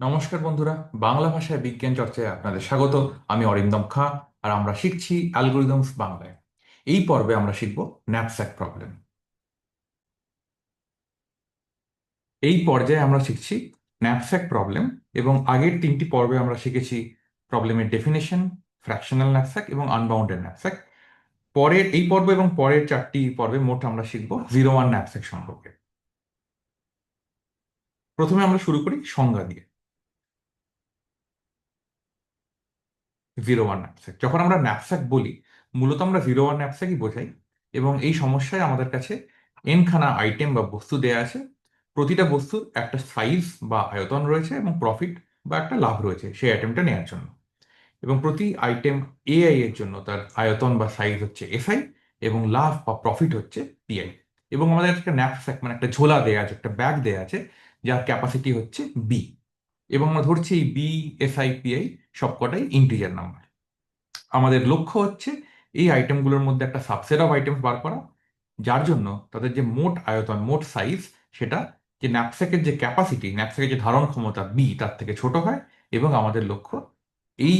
নমস্কার বন্ধুরা, বাংলা ভাষায় বিজ্ঞান চর্চায় আপনাদের স্বাগত। আমি অরিন্দম খাঁ, আর আমরা শিখছি অ্যালগোরিদমস বাংলায়। এই পর্বে আমরা শিখব ন্যাপস্যাক প্রবলেম। এই পর্যায়ে আমরা শিখছি ন্যাপস্যাক প্রবলেম, এবং আগের তিনটি পর্বে আমরা শিখেছি প্রবলেমের ডেফিনেশন, ফ্র্যাকশনাল ন্যাপস্যাক এবং আনবাউন্ডেড ন্যাপস্যাক। পরের এই পর্ব এবং পরের চারটি পর্বে মোট আমরা শিখব জিরো ওয়ান ন্যাপস্যাক সম্পর্কে। প্রথমে আমরা শুরু করি সংজ্ঞা দিয়ে। জিরো ওয়ান ন্যাপস্যাক যখন আমরা ন্যাপস্যাক বলি, মূলত আমরা জিরো ওয়ান ন্যাপস্যাকই বোঝাই এবং এই সমস্যায় আমাদের কাছে এনখানা আইটেম বা বস্তু দেয়া আছে। প্রতিটা বস্তুর একটা সাইজ বা আয়তন রয়েছে এবং প্রফিট বা একটা লাভ রয়েছে সেই আইটেমটা নেওয়ার জন্য। এবং প্রতি আইটেম এআই এর জন্য তার আয়তন বা সাইজ হচ্ছে এসআই এবং লাভ বা প্রফিট হচ্ছে পিআই এবং আমাদের একটা ন্যাপস্যাক মানে একটা ঝোলা দেয়া আছে, একটা ব্যাগ দেয়া আছে, যার ক্যাপাসিটি হচ্ছে বি এবং আমরা ধরছি এই B S I P I সবকটাই ইন্টিজার নাম্বার আমাদের লক্ষ্য হচ্ছে এই আইটেমগুলোর মধ্যে একটা সাবসেট অফ আইটেম বার করা, যার জন্য তাদের যে মোট আয়তন, মোট সাইজ সেটা যে ন্যাপস্যাকের যে ক্যাপাসিটি ন্যাপস্যাকের যে ধারণ ক্ষমতা বি তার থেকে ছোট হয় এবং আমাদের লক্ষ্য এই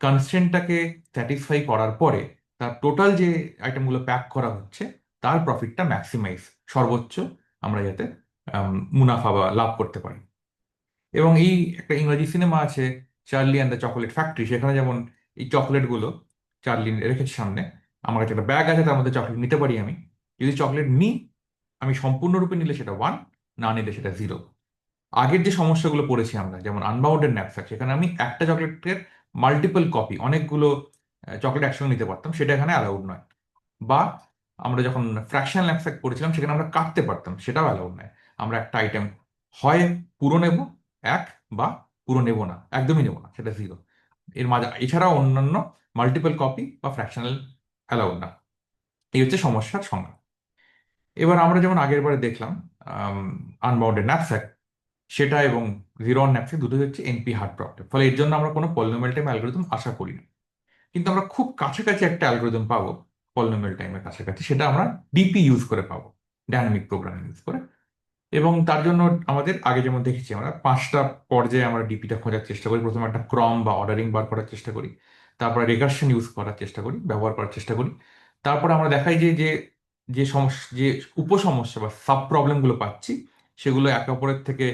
কনস্ট্রেন্টটাকে স্যাটিসফাই করার পরে তার টোটাল যে আইটেমগুলো প্যাক করা হচ্ছে, তার প্রফিটটা ম্যাক্সিমাইজ সর্বোচ্চ আমরা যাতে মুনাফা বা লাভ করতে পারি। এবং এই একটা ইংরেজি সিনেমা আছে, Charlie and the chocolate factory. সেখানে যেমন এই চকলেটগুলো চার্লি রেখেছে সামনে, আমার কাছে একটা ব্যাগ আছে, তার মধ্যে চকলেট নিতে পারি আমি। যদি চকলেট নিই, আমি সম্পূর্ণরূপে নিলে সেটা ওয়ান না নিলে সেটা জিরো আগের যে সমস্যাগুলো পড়েছি আমরা, যেমন আনবাউন্ডেড ন্যাপস্যাক সেখানে আমি একটা চকলেটের মাল্টিপল কপি অনেকগুলো চকলেট একসঙ্গে নিতে পারতাম, সেটা এখানে অ্যালাউড নয়। বা আমরা যখন ফ্র্যাকশনাল ন্যাপস্যাক পড়েছিলাম, সেখানে আমরা কাটতে পারতাম, সেটাও অ্যালাউড নয়। আমরা একটা আইটেম হয় পুরো নেব এক বা পুরো নেব না, একদমই নেব না, সেটা জিরো এর মাঝে, এছাড়াও অন্যান্য মাল্টিপল কপি বা ফ্র্যাকশনাল অ্যালাউড না। এই হচ্ছে সমস্যার সংজ্ঞা। এবার আমরা যেমন আগের বারে দেখলাম আনবাউন্ডেড ন্যাপস্যাক সেটা এবং জিরো ওয়ান ন্যাপস্যাক দুটোই হচ্ছে এনপি হার্ড প্রবলেম ফলে এর জন্য আমরা কোনো পলিনোমিয়াল টাইম অ্যালগোরিদম আশা করি না। কিন্তু আমরা খুব কাছাকাছি একটা অ্যালগোরিদম পাবো পলিনোমিয়াল টাইমের কাছাকাছি, সেটা আমরা ডিপি ইউজ করে পাবো ডাইনামিক প্রোগ্রামিং ইউজ করে। এবং তার জন্য আমাদের আগে যেমন দেখেছি আমরা, পাঁচটা পর্যায়ে আমরা ডিপিটা খোঁজার চেষ্টা করি। প্রথমে একটা ক্রম বা অর্ডারিং বার করার চেষ্টা করি। তারপরে রেকার্শন ইউজ করার চেষ্টা করি, ব্যবহার করার চেষ্টা করি। তারপরে আমরা দেখাই যে যে যে সমস্যা যে উপসমস্যা বা সাব প্রবলেমগুলো পাচ্ছি, সেগুলো একে অপরের থেকে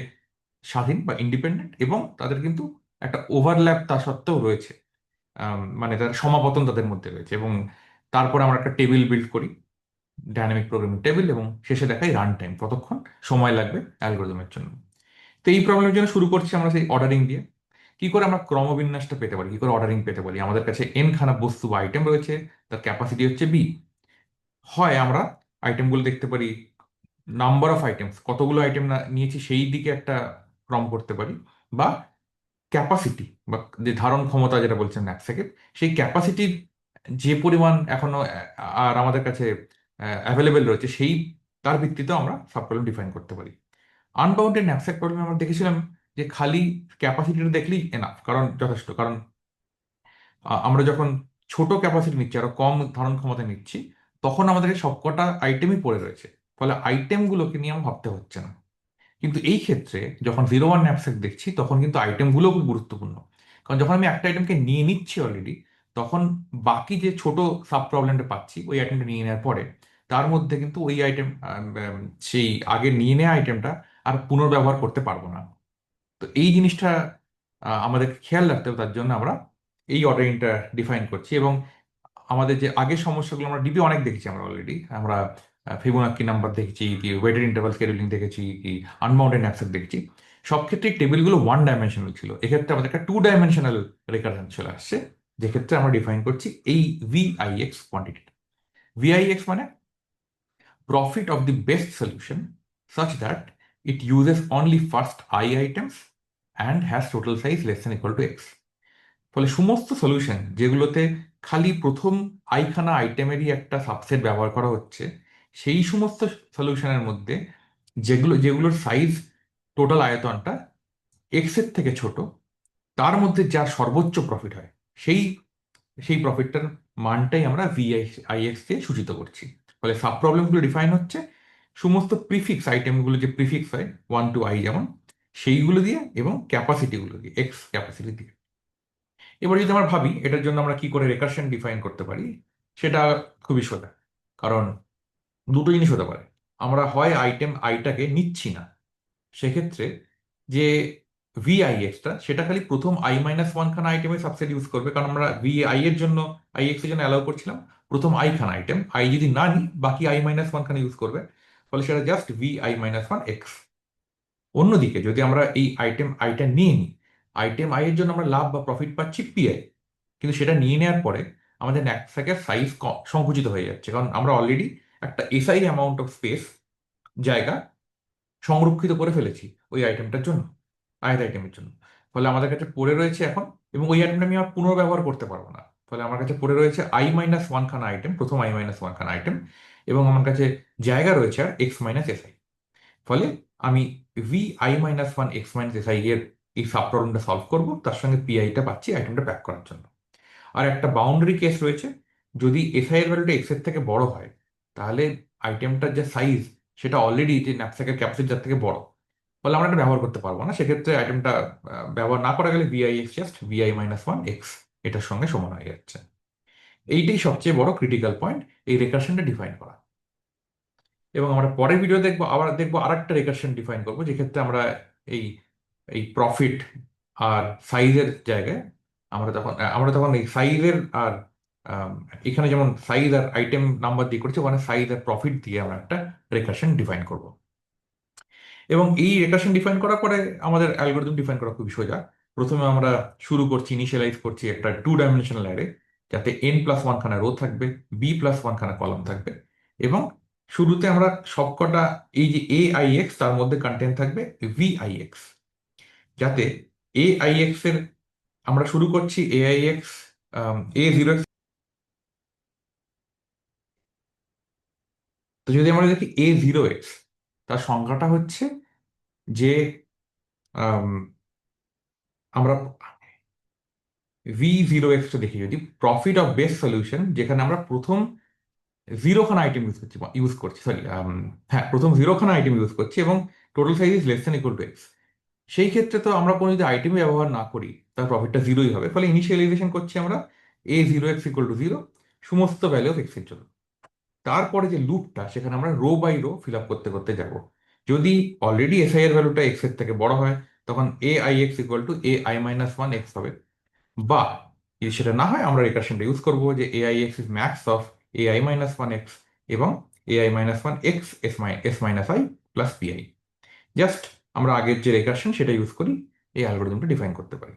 স্বাধীন বা ইন্ডিপেন্ডেন্ট এবং তাদের কিন্তু একটা ওভারল্যাপ তা সত্ত্বেও রয়েছে। মানে তার সমাপতন তাদের মধ্যে রয়েছে এবং তারপরে আমরা একটা টেবিল বিল্ড করি। ডাইনামিক প্রোগ্রামিং টেবিল এবং শেষে দেখাই রান টাইম কতক্ষণ সময় লাগবে অ্যালগোরিদমের জন্য। তো এই প্রবলেমের জন্য শুরু করছি আমরা সেই অর্ডারিং দিয়ে। কি করে আমরা ক্রমবিন্যাসটা পেতে পারি, কি করে অর্ডারিং পেতে পারি? আমাদের কাছে এন খানা বস্তু বা আইটেম রয়েছে, তার ক্যাপাসিটি হচ্ছে বি হয় আমরা আইটেমগুলো দেখতে পারি নাম্বার অফ আইটেমস কতগুলো আইটেম নিয়েছি সেই দিকে একটা ক্রম করতে পারি, বা ক্যাপাসিটি বা যে ধারণ ক্ষমতা যেটা বলছেন ন্যাপস্যাকের সেই ক্যাপাসিটির যে পরিমাণ এখনও আর আমাদের কাছে অ্যাভেলেবেল রয়েছে, সেই, তার ভিত্তিতেও আমরা সাব প্রবলেম ডিফাইন করতে পারি। আনবাউন্ডেড ন্যাপস্যাক প্রবলেম আমরা দেখেছিলাম যে খালি ক্যাপাসিটিটা দেখলেই এনাফ কারণ যথেষ্ট, কারণ আমরা যখন ছোট ক্যাপাসিটি নিচ্ছি, আরও কম ধারণ ক্ষমতা নিচ্ছি, তখন আমাদের সবকটা আইটেমই পড়ে রয়েছে। ফলে আইটেমগুলোকে নিয়ে আমার ভাবতে হচ্ছে না। কিন্তু এই ক্ষেত্রে যখন জিরো ওয়ান ন্যাপস্যাক দেখছি, তখন কিন্তু আইটেমগুলো খুব গুরুত্বপূর্ণ। কারণ যখন আমি একটা আইটেমকে নিয়ে নিচ্ছি অলরেডি তখন বাকি যে ছোট সাব প্রবলেমটা পাচ্ছি, ওই আইটেমটা নিয়ে নেওয়ার পরে তার মধ্যে কিন্তু ওই আইটেম সেই আগে নিয়ে নেওয়া আইটেমটা আর পুনর্ব্যবহার করতে পারব না। তো এই জিনিসটা আমাদের খেয়াল রাখতে হবে, তার জন্য আমরা এই অর্ডারিংটা ডিফাইন করছি এবং আমাদের যে আগের সমস্যাগুলো আমরা ডিপি অনেক দেখেছি আমরা অলরেডি আমরা ফিবোনাক্কি নাম্বার দেখেছি, কি ওয়েটেড ইন্টারভাল স্কেডিউলিং দেখেছি, কি আনবাউন্ডেড ন্যাপস্যাক দেখেছি। সব ক্ষেত্রে টেবিলগুলো ওয়ান ডাইমেনশনাল ছিল। এক্ষেত্রে আমাদের একটা টু ডাইমেনশনাল রেকারেন্স চলে আসছে। যেক্ষেত্রে আমরা ডিফাইন করছি এই ভিআইএক্স কোয়ান্টিটি ভিআইএক্স মানে profit of the best solution such that it uses only first i items and has total size less than equal to x. ফলে সমস্ত সলিউশন যেগুলোতে খালি প্রথম আইখানা আইটেমেরই একটা সাবসেট ব্যবহার করা হচ্ছে, সেই সমস্ত সলিউশনের মধ্যে যেগুলো, যেগুলোর সাইজ টোটাল আয়তনটা এক্সের থেকে ছোট, তার মধ্যে যার সর্বোচ্চ প্রফিট হয়, সেই সেই প্রফিটটার মানটাই আমরা ভিআইএক্স দিয়ে সূচিত করছি। ফলে সাব প্রবলেমগুলো ডিফাইন হচ্ছে। সমস্ত প্রিফিক্স আইটেমগুলো যে প্রিফিক্স হয় ওয়ান টু আই যেমন, সেইগুলো দিয়ে এবং ক্যাপাসিটিগুলো দিয়ে এক্স ক্যাপাসিটি দিয়ে। এবার যদি আমরা ভাবি, এটার জন্য আমরা কি করে রেকারশন ডিফাইন করতে পারি, সেটা খুবই সোজা। কারণ দুটো জিনিস হতে পারে। আমরা হয় আইটেম আইটাকে নিচ্ছি না। সেক্ষেত্রে যে ভি আই এক্সটা সেটা খালি প্রথম আই মাইনাস ওয়ান খানা আইটেমের সাবসেট ইউজ করবে। কারণ আমরা ভি আই এর জন্য আই এক্সের জন্য অ্যালাউ করছিলাম। প্রথম আই খানা আইটেম আই যদি না নিই বাকি আই মাইনাস ওয়ান খানা ইউজ করবে ফলে সেটা just V I minus one X অন্যদিকে যদি আমরা এই আইটেম আইটা নিয়ে নিই আইটেম আই এর জন্য আমরা লাভ বা প্রফিট পাচ্ছি পিআই কিন্তু সেটা নিয়ে নেওয়ার পরে আমাদের ন্যাকস্যাকের সাইজ সংকুচিত হয়ে যাচ্ছে। কারণ আমরা অলরেডি একটা এসআই অ্যামাউন্ট অফ স্পেস জায়গা সংরক্ষিত করে ফেলেছি ওই আইটেমটার জন্য আয়ের আইটেমের জন্য। ফলে আমাদের কাছে পড়ে রয়েছে এখন এবং ওই আইটেমটা আমি আর পুনর্ব্যবহার করতে পারব না। ফলে আমার কাছে পড়ে রয়েছে আই মাইনাস ওয়ান খানা আইটেম প্রথম আই মাইনাস ওয়ান খানা আইটেম এবং আমার কাছে জায়গা রয়েছে আর এক্স মাইনাস এসআই ফলে আমি V I minus one X minus S I এর এই সাব প্রবলেমটা সলভ করব, তার সঙ্গে পিআইটা পাচ্ছি আইটেমটা প্যাক করার জন্য। আর একটা বাউন্ডারি কেস রয়েছে, যদি এসআই এর ভ্যালুটা এক্সের থেকে বড় হয়, তাহলে আইটেমটার যে সাইজ সেটা অলরেডি যে ন্যাপস্যাকের যার থেকে বড়। ফলে আমরা এটা ব্যবহার করতে পারব না, সেক্ষেত্রে আইটেমটা ব্যবহার না করা গেলে V I X just V I minus one X এটার সঙ্গে সমান হয়ে যাচ্ছে। এইটাই সবচেয়ে বড় ক্রিটিক্যাল পয়েন্ট এই রেকারশনটা ডিফাইন করা। এবং আমরা পরের ভিডিও দেখব, আবার দেখব আর একটা রেকারশন ডিফাইন করব যেক্ষেত্রে আমরা এই এই প্রফিট আর সাইজের জায়গায় আমরা তখন আমরা তখন এই সাইজের আর এখানে যেমন সাইজ আর আইটেম নাম্বার দিয়ে করছি, ওখানে সাইজ আর প্রফিট দিয়ে আমরা একটা রেকারশন ডিফাইন করব। এবং এই রেকারশন ডিফাইন করার পরে আমাদের অ্যালগোরিদম ডিফাইন করা খুবই সোজা। প্রথমে আমরা শুরু করছি ইনিশিয়ালাইজ করছি একটা টু ডাইমেনশনাল অ্যারে যাতে এন প্লাস ওয়ান খানা রো থাকবে বি প্লাস ওয়ান খানা কলাম থাকবে, এবং শুরুতে আমরা সবকটা এই যে এ আই এক্স তার মধ্যে কন্টেন্ট থাকবে ভি আই এক্স যাতে এ আই এক্সের আমরা শুরু করছি A I X A zero X তো যদি আমরা দেখি এ জিরো এক্স তার সংখ্যাটা হচ্ছে যে আমরা ভি জিরো এক্সটা দেখি যদি প্রফিট অফ বেস্ট সলিউশন যেখানে আমরা প্রথম জিরো খানা আইটেম ইউজ করছি ইউজ করছি সরি হ্যাঁ প্রথম জিরো খানা আইটেম ইউজ করছি এবং total size is less than equal to X সেই ক্ষেত্রে তো আমরা কোনো যদি আইটেম ব্যবহার না করি, তার প্রফিটটা জিরোই হবে। ফলে ইনিশিয়ালাইজেশন করছি আমরা A zero X equal to zero সমস্ত ভ্যালু অফ এক্সের জন্য। তারপরে যে লুপটা সেখানে আমরা row by row fill up করতে করতে যাব। যদি অলরেডি এসআই এর ভ্যালুটা এক্সের থেকে বড় হয় তখন A I X equal to A I minus one X হবে। বা যদি সেটা না হয়, আমরা রিকারশনটা ইউজ করব যে A I X is max of A I minus one X এবং A I minus one X S my S minus I plus P I just আমরা আগের যে রেকারশন সেটা ইউজ করি, এই অ্যালগোরিদমটা ডিফাইন করতে পারি।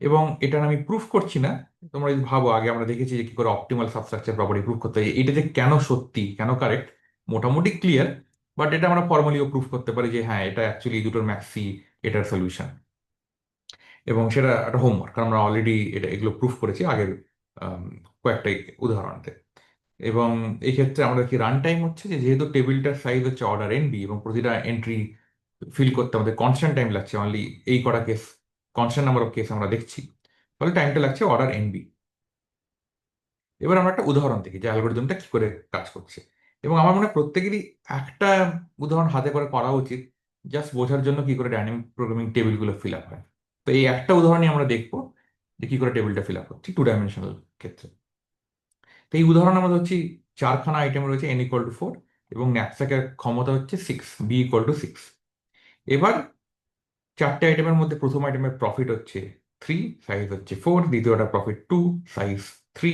এবং এটা আমি প্রুফ করছি না। তোমরা যদি ভাবো, আগে আমরা দেখেছি যে কি করে অপটিমাল সাবস্ট্রাকচার প্রপার্টি প্রুফ করতে হয়। এটা যে কেন সত্যি, কেন কারেক্ট মোটামুটি ক্লিয়ার বাট এটা আমরা ফর্মালিও প্রুফ করতে পারি যে হ্যাঁ এটা অ্যাকচুয়ালি দুটোর ম্যাক্সি এটার সলিউশন এবং সেটা একটা হোমওয়ার্ক কারণ আমরা অলরেডি এটা, এগুলো প্রুফ করেছি আগের কয়েকটা উদাহরণতে। এবং এই ক্ষেত্রে আমাদের কি রান টাইম হচ্ছে যে, যেহেতু টেবিলটার সাইজ হচ্ছে অর্ডার এন বি এবং প্রতিটা এন্ট্রি ফিল করতে আমাদের কনস্ট্যান্ট টাইম লাগছে অনলি এই কটা case constant number of case আমরা দেখছি ফলে টাইমটা লাগছে অর্ডার এন বি এবার আমরা একটা উদাহরণ দেখি যে অ্যালগোরিদমটা কি করে কাজ করছে। এবং আমার মনে হয় প্রত্যেকেরই একটা উদাহরণ হাতে করে করা উচিত জাস্ট বোঝার জন্য কি করে ডাইনামিক প্রোগ্রামিং টেবিলগুলো ফিল আপ হয়। তো এই একটা উদাহরণই আমরা দেখব যে কি করে টেবিলটা ফিল আপ হচ্ছে টু ডাইমেনশনাল ক্ষেত্রে। তো এই উদাহরণ আমাদের হচ্ছে চারখানা আইটেম রয়েছে এন ইকুয়াল টু ফোর এবং ন্যাপস্যাকের ক্ষমতা হচ্ছে six B equal to six এবার চারটে আইটেমের মধ্যে প্রথম আইটেমের প্রফিট হচ্ছে থ্রি সাইজ হচ্ছে ফোর দ্বিতীয়টা প্রফিট টু সাইজ থ্রি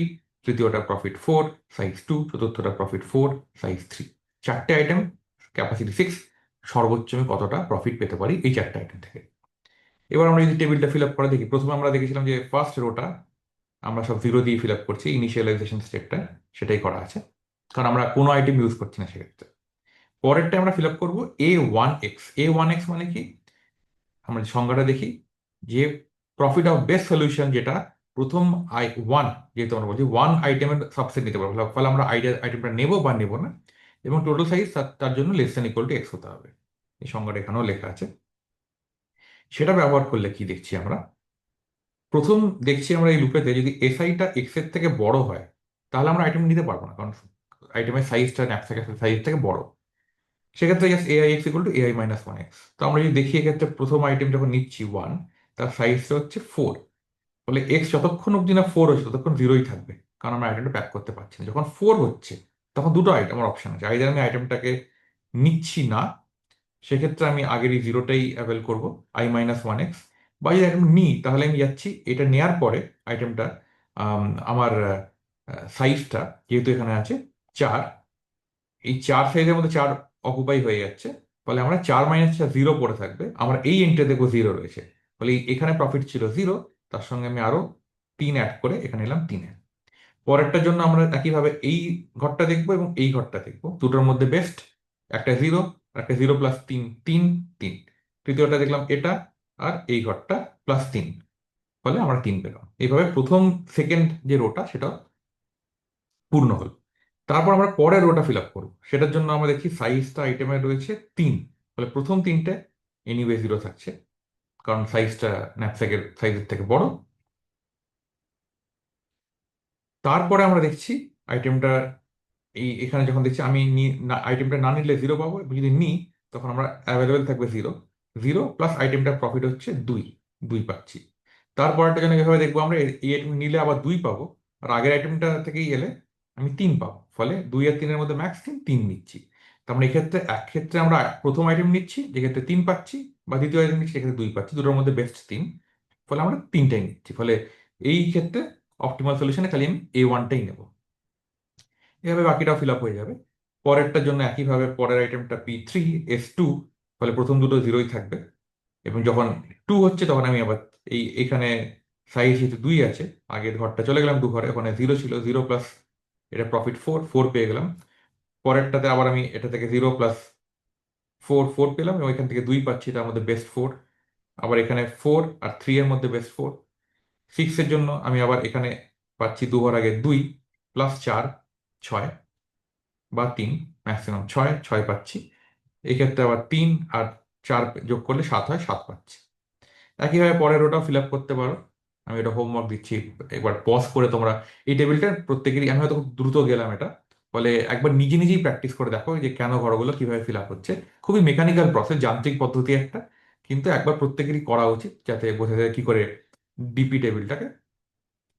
তৃতীয়টা প্রফিট ফোর সাইজ টু চতুর্থটা প্রফিট ফোর সাইজ থ্রি চারটে আইটেম ক্যাপাসিটি সিক্স সর্বোচ্চ আমি কতটা প্রফিট পেতে পারি এই চারটে আইটেম থেকে। এবার আমরা যদি টেবিলটা ফিল আপ করে দেখি, প্রথমে আমরা দেখেছিলাম যে ফার্স্ট রোটা আমরা সব জিরো দিয়ে ফিল আপ করছি ইনিশিয়ালাইজেশন স্টেপটা সেটাই করা আছে। কারণ আমরা কোনো আইটেম ইউজ করছি না সেক্ষেত্রে। পরেরটা আমরা ফিল আপ করব A one X A one X মানে কি? আমরা সংজ্ঞাটা দেখি, যে প্রফিট অফ বেস্ট সলিউশন যেটা প্রথম আই ওয়ান যেহেতু আমরা বলছি ওয়ান আইটেমের সাবসেট নিতে পারব। ফলে আমরা আইটেমটা নেব বা নেব না, এবং টোটাল সাইজ তার জন্য লেস ইকুয়াল টু এক্স হতে হবে। এই সংজ্ঞাটা এখানেও লেখা আছে। সেটা ব্যবহার করলে কি দেখছি আমরা? প্রথম দেখছি আমরা এই লুপেতে যদি এসআইটা এক্সের থেকে বড় হয়, তাহলে আমরা আইটেম নিতে পারব না, কারণ আইটেমের সাইজটা ন্যাপস্যাকের সাইজ থেকে বড়। সেক্ষেত্রে just AI X equal to AI minus one X তো আমরা যদি দেখি এক্ষেত্রে প্রথম আইটেম যখন নিচ্ছি ওয়ান তার সাইজটা হচ্ছে ফোর ফলে এক্স যতক্ষণ অব্দি না ফোর হচ্ছে ততক্ষণ জিরোই থাকবে। কারণ আমরা আইটেমটা প্যাক করতে পারছি না। যখন ফোর হচ্ছে, তখন দুটো আইটেম আমার অপশন আছে। আইদার আমি আইটেমটাকে নিচ্ছি না, সেক্ষেত্রে আমি আগের এই জিরোটাই অ্যাভেল করব আই মাইনাস ওয়ান এক্স বা যদি আইটেম নিই, তাহলে আমি যাচ্ছি, এটা নেয়ার পরে আইটেমটা আমার সাইজটা যেহেতু এখানে আছে, চার। এই চার সাইজের মধ্যে চার অকুপাই হয়ে যাচ্ছে। ফলে আমরা চার মাইনাস চার জিরো পড়ে থাকবে। আমার এই এন্টে দেখব জিরো রয়েছে। ফলে এখানে প্রফিট ছিল জিরো তার সঙ্গে আমি আরও তিন অ্যাড করে এখানে এলাম তিনে পরেরটার জন্য আমরা একইভাবে এই ঘরটা দেখব এবং এই ঘরটা দেখব। দুটোর মধ্যে বেস্ট একটা জিরো একটা জিরো প্লাস তিন তিন তিন। তৃতীয়টা দেখলাম এটা, আর এই ঘরটা প্লাস তিন। ফলে আমরা তিন পেলাম। এইভাবে প্রথম সেকেন্ড যে রোটা সেটা পূর্ণ হল। তারপর আমরা পরের রোটা ফিল আপ করব। সেটার জন্য আমরা দেখি সাইজটা আইটেমে রয়েছে তিন। ফলে প্রথম তিনটে এনিওয়ে জিরো থাকছে। কারণ সাইজটা ন্যাপস্যাকের সাইজের থেকে বড়। তারপরে আমরা দেখছি আইটেমটা এই, এখানে যখন দেখছি আমি আইটেমটা না নিলে জিরো পাবো যদি নিই, তখন আমরা অ্যাভেলেবেল থাকবে জিরো জিরো প্লাস আইটেমটার প্রফিট হচ্ছে দুই দুই পাচ্ছি। তারপরটা যেন এভাবে দেখব আমরা? এই আইটেম নিলে আবার দুই পাবো, আর আগের আইটেমটা থেকেই এলে আমি তিন পাবো। ফলে দুই আর তিনের মধ্যে ম্যাক্স তিন তিন নিচ্ছি। তার মানে এক্ষেত্রে এক ক্ষেত্রে আমরা প্রথম আইটেম নিচ্ছি যেক্ষেত্রে তিন পাচ্ছি, বা দ্বিতীয় আইটেম নিচ্ছি, সেক্ষেত্রে দুই পাচ্ছি, দুটোর মধ্যে বেস্ট তিন। ফলে আমরা তিনটাই নিচ্ছি, ফলে এই ক্ষেত্রে অপটিমাল সলিউশনে খালি আমি এ ওয়ানটাই নেব। এভাবে বাকিটাও ফিল আপ হয়ে যাবে। পরেরটার জন্য একইভাবে পরের আইটেমটা পি থ্রি এস টু ফলে প্রথম দুটো জিরোই থাকবে। এবং যখন টু হচ্ছে, তখন আমি আবার এই, এখানে সাইজ যেহেতু দুই আছে আগের ঘরটা চলে গেলাম দু ঘরে ওখানে জিরো ছিল জিরো প্লাস এটা প্রফিট ফোর ফোর পেয়ে গেলাম। পরেরটাতে আবার আমি এটা থেকে জিরো প্লাস ফোর ফোর পেলাম এবং এখান থেকে দুই পাচ্ছি, তার মধ্যে বেস্ট ফোর আবার এখানে ফোর আর থ্রি এর মধ্যে বেস্ট ফোর সিক্সের জন্য আমি আবার এখানে পাচ্ছি দু ঘর আগে দুই প্লাস চার, ছয় বা তিন ম্যাক্সিমাম ছয় ছয় পাচ্ছি। এক্ষেত্রে আবার তিন আর চার যোগ করলে সাত হয়, সাত পাচ্ছি। একইভাবে পরের ওটাও ফিল আপ করতে পারো। আমি এটা হোমওয়ার্ক দিচ্ছি। একবার পজ করে তোমরা এই টেবিলটা প্রত্যেকেরই আমি হয়তো খুব দ্রুত গেলাম এটা। ফলে একবার নিজে নিজেই প্র্যাকটিস করে দেখো যে কেন ঘরগুলো কীভাবে ফিল আপ হচ্ছে। খুবই মেকানিক্যাল প্রসেস যান্ত্রিক পদ্ধতি একটা, কিন্তু একবার প্রত্যেকেরই করা উচিত যাতে বোঝা যায় কি করে ডিপি টেবিলটাকে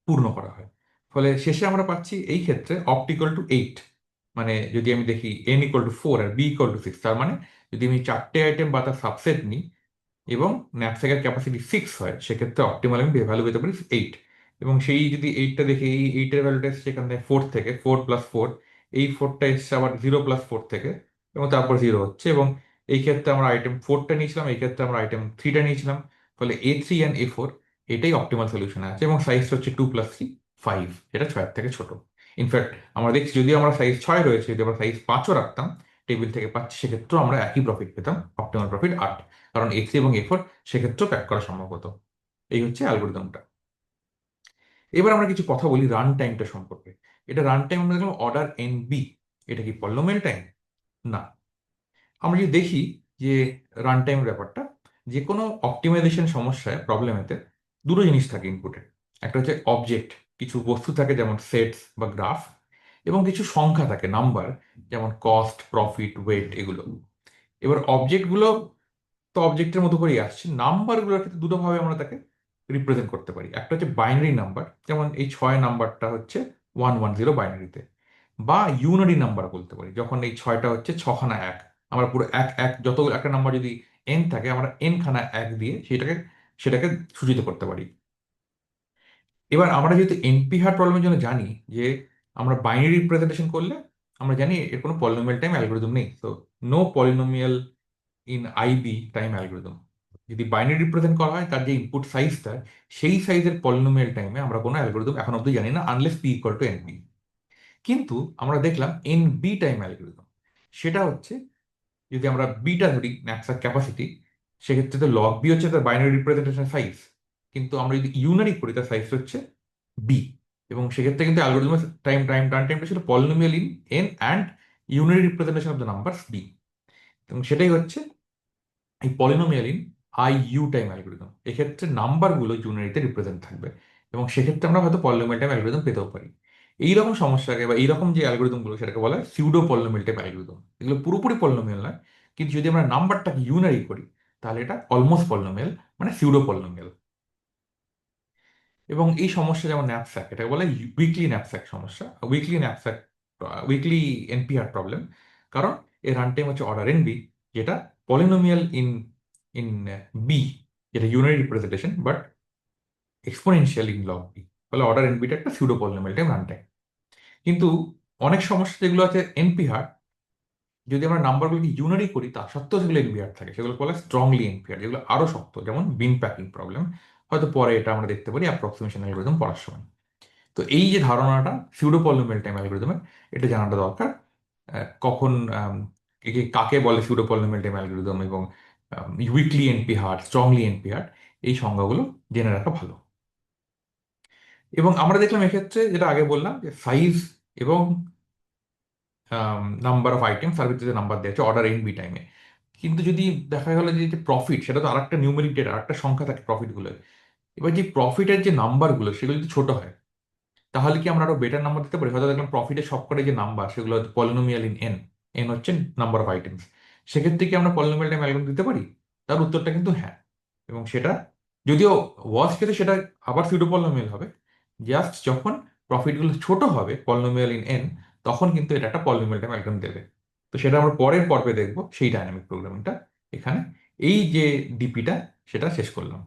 পূর্ণ করা হয়। ফলে শেষে আমরা পাচ্ছি এই ক্ষেত্রে অপটিক্যাল টু এইট মানে যদি আমি দেখি এন ইকুয়াল টু ফোর আর বি ইকুয়াল টু সিক্স তার মানে যদি আমি চারটে আইটেম বা তার সাবসেট নিই এবং ন্যাপস্যাকের ক্যাপাসিটি সিক্স হয়, সেক্ষেত্রে অপটিমাল আমি ভ্যালু পেতে পারি এইট এবং সেই যদি এইটটা দেখি, এই এইটের ভ্যালুটা এসছে এখান ফোর থেকে ফোর প্লাস ফোর এই ফোরটা এসছে আবার জিরো প্লাস ফোর থেকে এবং তারপর জিরো হচ্ছে এবং এই ক্ষেত্রে আমরা আইটেম ফোরটা নিয়েছিলাম, এই ক্ষেত্রে আমরা আইটেম থ্রিটা নিয়েছিলাম। ফলে A three and A four এটাই অপটিমাল সলিউশন আছে এবং সাইজটা হচ্ছে টু প্লাস থ্রি ফাইভ এটা ছয়ের থেকে ছোট। ইনফ্যাক্ট আমরা দেখছি যদি আমরা সাইজ ছয় রয়েছে, যদি আমরা সাইজ পাঁচও রাখতাম টেবিল থেকে পাচ্ছি, সেক্ষেত্রেও আমরা একই প্রফিট পেতাম অপটিমাল প্রফিট আট। কারণ এ থ্রি এবং এ ফোর সেক্ষেত্রেও প্যাক করা সম্ভব হতো। এই হচ্ছে অ্যালগোরিদমটা এবার আমরা কিছু কথা বলি রান টাইমটা সম্পর্কে। এটা রান টাইম আমরা দেখলাম অর্ডার এন বি এটা কি পল্লমেল টাইম না। আমরা যদি দেখি যে রান টাইম ব্যাপারটা, যে কোনো অপটিমাইজেশন সমস্যায় প্রবলেমেতে দুটো জিনিস থাকে ইনপুটে একটা হচ্ছে অবজেক্ট কিছু বস্তু থাকে যেমন সেটস বা গ্রাফ এবং কিছু সংখ্যা থাকে নাম্বার যেমন কস্ট প্রফিট ওয়েট এগুলো। এবার অবজেক্টগুলো তো অবজেক্টের মতো করেই আসছে নাম্বারগুলোর ক্ষেত্রে দুটোভাবে আমরা তাকে রিপ্রেজেন্ট করতে পারি। একটা হচ্ছে বাইনারি নাম্বার যেমন এই ছয় নাম্বারটা হচ্ছে ওয়ান ওয়ান জিরো বাইনারিতে বা ইউনারি নাম্বার বলতে পারি। যখন এই ছয়টা হচ্ছে ছখানা এক, আমরা পুরো এক এক, যত একটা নাম্বার যদি এন থাকে, আমরা এন খানা এক দিয়ে সেটাকে সেটাকে সূচিত করতে পারি। এবার আমরা যেহেতু এনপি হার প্রবলেমের জন্য জানি যে আমরা বাইনারি রিপ্রেজেন্টেশন করলে আমরা জানি এর কোনো পলিনোমিয়াল টাইম অ্যালগোরিদম নেই। তো no polynomial in IB time algorithm যদি বাইনারি রিপ্রেজেন্ট করা হয়, তার যে ইনপুট সাইজটা সেই সাইজের পলিনোমিয়াল টাইমে আমরা কোনো অ্যালগোরিদম এখন অব্দি জানি না unless P equal to NP কিন্তু আমরা দেখলাম এন বি টাইম অ্যালগোরিদম সেটা হচ্ছে যদি আমরা বিটা ধরি ন্যাক্সার ক্যাপাসিটি সেক্ষেত্রে তো লগ বি হচ্ছে তার বাইনারি রিপ্রেজেন্টেশন সাইজ কিন্তু আমরা যদি ইউনারি করি, তার সাইজ হচ্ছে বি এবং সেক্ষেত্রে কিন্তু অ্যালগোরিদমের টাইম টাইম টার্ন টাইমটা ছিল polynomial in N and unary representation of the number B এবং সেটাই হচ্ছে এই polynomial in I U time algorithm এক্ষেত্রে নাম্বারগুলো ইউনারিতে রিপ্রেজেন্ট থাকবে। এবং সেক্ষেত্রে আমরা হয়তো পলিনোমিয়াল টাইম অ্যালগোরিদম পেতেও পারি। এইরকম সমস্যাকে বা এইরকম যে অ্যালগোরিদমগুলো সেটাকে বলা হয় সিউডো পলিনোমিয়াল টাইপ অ্যালগোরিদম এগুলো পুরোপুরি পলিনোমিয়াল নয়, কিন্তু যদি আমরা নাম্বারটাকে ইউনারি করি, তাহলে এটা অলমোস্ট পলিনোমিয়াল মানে সিউডো পলিনোমিয়াল এবং এই সমস্যা যেমন ন্যাপস্যাক এটাকে বলে উইকলি ন্যাপস্যাক সমস্যা। Weakly knapsack weakly NPR problem কারণ এর রান টাইম হচ্ছে অর্ডার এন বি যেটা পলিনোমিয়াল ইন ইন বি যেটা unary representation but exponential in log B ফলে অর্ডার এন বিটা একটা pseudo polynomial time run time কিন্তু অনেক সমস্যা যেগুলো আছে এনপি হার যদি আমরা নাম্বারগুলোকে ইউনারি করি, তা সত্ত্বেও যেগুলো এনপিআর থাকে, সেগুলো বলে স্ট্রংলি এনপিআর যেগুলো আরও শক্ত, যেমন বিন প্যাকিং প্রবলেম হয়তো পরে এটা আমরা দেখতে পারি অ্যাপ্রক্সিমেশন অ্যালগোরিদম পড়ার সময়। তো এই যে ধারণাটা সিউডো পলিনোমিয়াল টাইম অ্যালগোরিদমের এটা জানাটা দরকার কখন কাকে বলে সিউডো পলিনোমিয়াল টাইম অ্যালগোরিদম এবং weakly NP hard strongly NP hard এই সংজ্ঞাগুলো জেনে রাখা ভালো। এবং আমরা দেখলাম এক্ষেত্রে যেটা আগে বললাম যে সাইজ এবং নাম্বার অফ আইটেম ভিত্তিতে নাম্বার দেওয়া হচ্ছে অর্ডার এন বি টাইমে কিন্তু যদি দেখা গেলো যে প্রফিট সেটা তো আরেকটা নিউমেরিক ডেটা আরেকটা সংখ্যা থাকে প্রফিটগুলোর এবার যে প্রফিটের যে নাম্বারগুলো সেগুলো যদি ছোট হয়, তাহলে কি আমরা আরও বেটার নাম্বার দিতে পারি? হয়তো দেখলাম প্রফিটের সবকটা যে নাম্বার সেগুলো পলিনোমিয়াল ইন এন এন হচ্ছে নাম্বার অফ আইটেমস সেক্ষেত্রে কি আমরা পলিনোমিয়াল টাইম অ্যালগোরিদম দিতে পারি? তার উত্তরটা কিন্তু হ্যাঁ। এবং সেটা, যদিও ওয়াচ ক্ষেত্রে সেটা আবার সিউডো পলিনোমিয়াল হবে। জাস্ট যখন প্রফিটগুলো ছোট হবে পলিনোমিয়াল ইন এন তখন কিন্তু এটা একটা পলিনোমিয়াল টাইম অ্যালগোরিদম দেবে। তো সেটা আমরা পরের পর্বে দেখব, সেই ডাইনামিক প্রোগ্রামিংটা এখানে এই যে ডিপিটা সেটা শেষ করলাম।